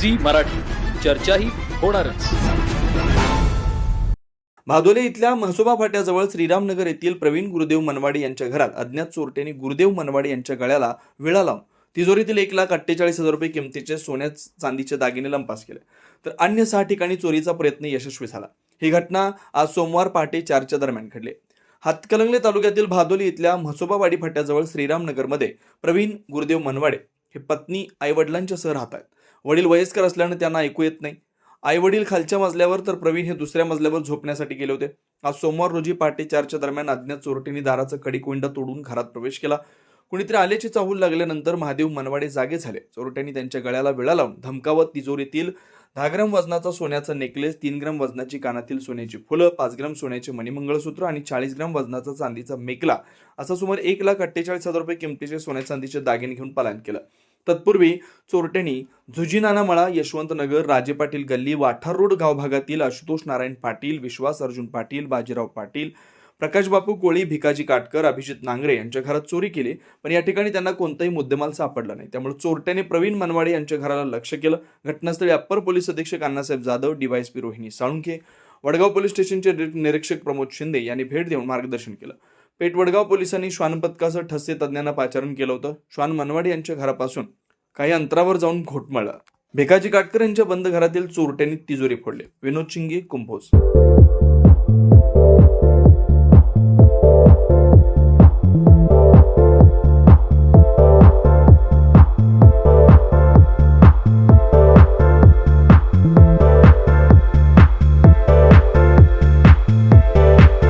Zee Marathi. चर्चाही होणारच. भादोले इथल्या म्हसोबा फाट्याजवळ श्रीरामनगर येथील प्रवीण गुरुदेव मनवाडी यांच्या घरात अज्ञात चोरट्यांनी गुरुदेव मनवाडी यांच्या गळ्याला विळा लावून तिजोरीतील एक लाख अठ्ठेचाळीस हजार रुपये किमतीचे सोन्या चांदीचे दागिने लंपास केले. तर अन्य सहा ठिकाणी चोरीचा प्रयत्न यशस्वी झाला. ही घटना आज सोमवार पहाटे चारच्या दरम्यान घडली. हातकलंगले तालुक्यातील भादोली इथल्या म्हसोबावाडी फाट्याजवळ श्रीरामनगरमध्ये प्रवीण गुरुदेव मनवाडे हे पत्नी आईवडिलांच्या सह राहत आहेत. वडील वयस्कर असल्यानं त्यांना ऐकू येत नाही. आई वडील खालच्या मजल्यावर तर प्रवीण हे दुसऱ्या मजल्यावर झोपण्यासाठी गेले होते. आज सोमवार रोजी पहाटे चारच्या दरम्यान अज्ञात चोरटीने दाराचं कडीकुंड तोडून घरात प्रवेश केला. कुणीतरी आल्याची चाहूल लागल्यानंतर महादेव मनवाडे जागे झाले. चोरट्यांनी त्यांच्या गळ्याला विळा लावून धमकावत तिजोरीतील दहा ग्राम वजनाचा सोन्याचा नेकलेस तीन ग्राम वजनाची कानातील सोन्याची फुलं पाच ग्राम सोन्याचे मणिमंगळसूत्र आणि चाळीस ग्राम वजनाचा चांदीचा मेकला असा सुमारे एक लाख अठ्ठेचाळीस हजार रुपये किमतीचे सोन्या चांदीचे दागिने घेऊन पलायन केलं. तत्पूर्वी चोरट्यांनी झुजीनानामळा यशवंतनगर राजे पाटील गल्ली वाठार रोड गाव भागातील आशुतोष नारायण पाटील विश्वास अर्जुन पाटील बाजीराव पाटील प्रकाश बापू कोळी भिकाजी काटकर अभिजित नांगरे यांच्या घरात चोरी केली. पण या ठिकाणी त्यांना कोणताही मुद्देमाल सापडला नाही. त्यामुळे चोरट्याने प्रवीण मनवाडे यांच्या घराला लक्ष केलं. घटनास्थळी अप्पर पोलीस अधीक्षक अण्णासाहेब जाधव डीवायएसपी रोहिणी साळुंखे वडगाव पोलीस स्टेशनचे निरीक्षक प्रमोद शिंदे यांनी भेट देऊन मार्गदर्शन केलं. पेटवडगाव पोलिसांनी श्वान पथकासह ठसे तज्ज्ञांना पाचारण केलं होतं. श्वान मनवाडे यांच्या घरापासून काही अंतरावर जाऊन घोटमळलं भिकाजी काटकर यांच्या बंद घरातील चोरट्यांनी तिजोरी फोडले. विनोद शिंगे कुंभोज.